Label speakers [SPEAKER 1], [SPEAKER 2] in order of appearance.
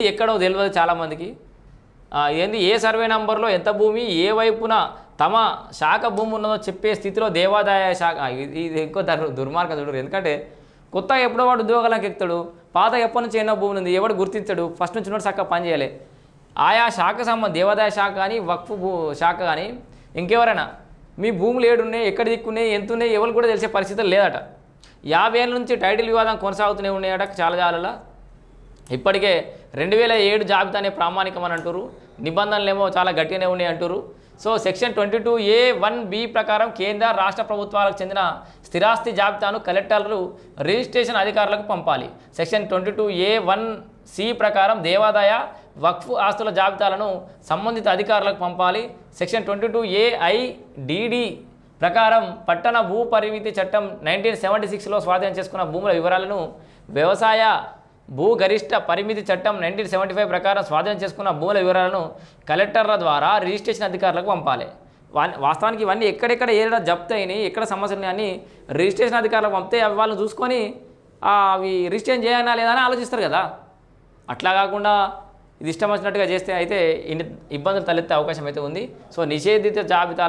[SPEAKER 1] ఎక్కడో తెలియదు చాలామందికి ఏంది ఏ సర్వే నంబర్లో ఎంత భూమి ఏ వైపున తమ శాఖ భూమి ఉన్నదో చెప్పే స్థితిలో దేవాదాయ శాఖ ఇది ఇంకో దుర్మార్గం చూడరు ఎందుకంటే కొత్తగా ఎప్పుడో వాడు ఉద్యోగాలకు ఎక్కుతాడు పాత ఎప్పటి నుంచి ఎన్నో భూమి ఉంది ఎవడు గుర్తించాడు ఫస్ట్ నుంచి ఉన్నట్టు చక్కగా పనిచేయాలి ఆయా శాఖ సంబంధం దేవాదాయ శాఖ కానీ వక్ఫ్ భూ శాఖ కానీ ఇంకెవరైనా మీ భూములు ఏడున్నాయి ఎక్కడ దిక్కున్నాయి ఎంత ఉన్నాయి ఎవరు కూడా తెలిసే పరిస్థితులు లేదట. యాభై ఏళ్ళ నుంచి టైటిల్ వివాదం కొనసాగుతూనే ఉన్నాయట చాలా చాలా ఇప్పటికే రెండు వేల ఏడు జాబితానే ప్రామాణికం అని అంటారు నిబంధనలు ఏమో చాలా గట్టిగానే ఉన్నాయి అంటారు so section twenty two A one B ప్రకారం కేంద్ర రాష్ట్ర ప్రభుత్వాలకు చెందిన స్థిరాస్తి జాబితాను కలెక్టర్లు రిజిస్ట్రేషన్ అధికారులకు పంపాలి. Section twenty two A one C ప్రకారం దేవాదాయ వక్ఫ్ ఆస్తుల జాబితాలను సంబంధిత అధికారులకు పంపాలి. సెక్షన్ ట్వంటీ టూ ఏఐడిడి ప్రకారం పట్టణ భూ పరిమితి చట్టం నైన్టీన్ సెవెంటీ సిక్స్లో స్వాధీనం చేసుకున్న భూముల వివరాలను వ్యవసాయ భూ గరిష్ట పరిమితి చట్టం నైన్టీన్ సెవెంటీ ఫైవ్ ప్రకారం స్వాధీనం చేసుకున్న భూముల వివరాలను కలెక్టర్ల ద్వారా రిజిస్ట్రేషన్ అధికారులకు పంపాలి. వా- వాస్తవానికి ఇవన్నీ ఎక్కడెక్కడ ఏడా జప్తు అయినాయి ఎక్కడ సమస్యలు అని రిజిస్ట్రేషన్ అధికారులకు పంపితే అవి వాళ్ళని చూసుకొని అవి రిజిస్ట్రేషన్ చేయాలా లేదా అని ఆలోచిస్తారు కదా. అట్లా కాకుండా ఇది ఇష్టం వచ్చినట్టుగా చేస్తే అయితే ఇన్ని ఇబ్బందులు తలెత్తే అవకాశం అయితే ఉంది. సో నిషేధిత జాబితా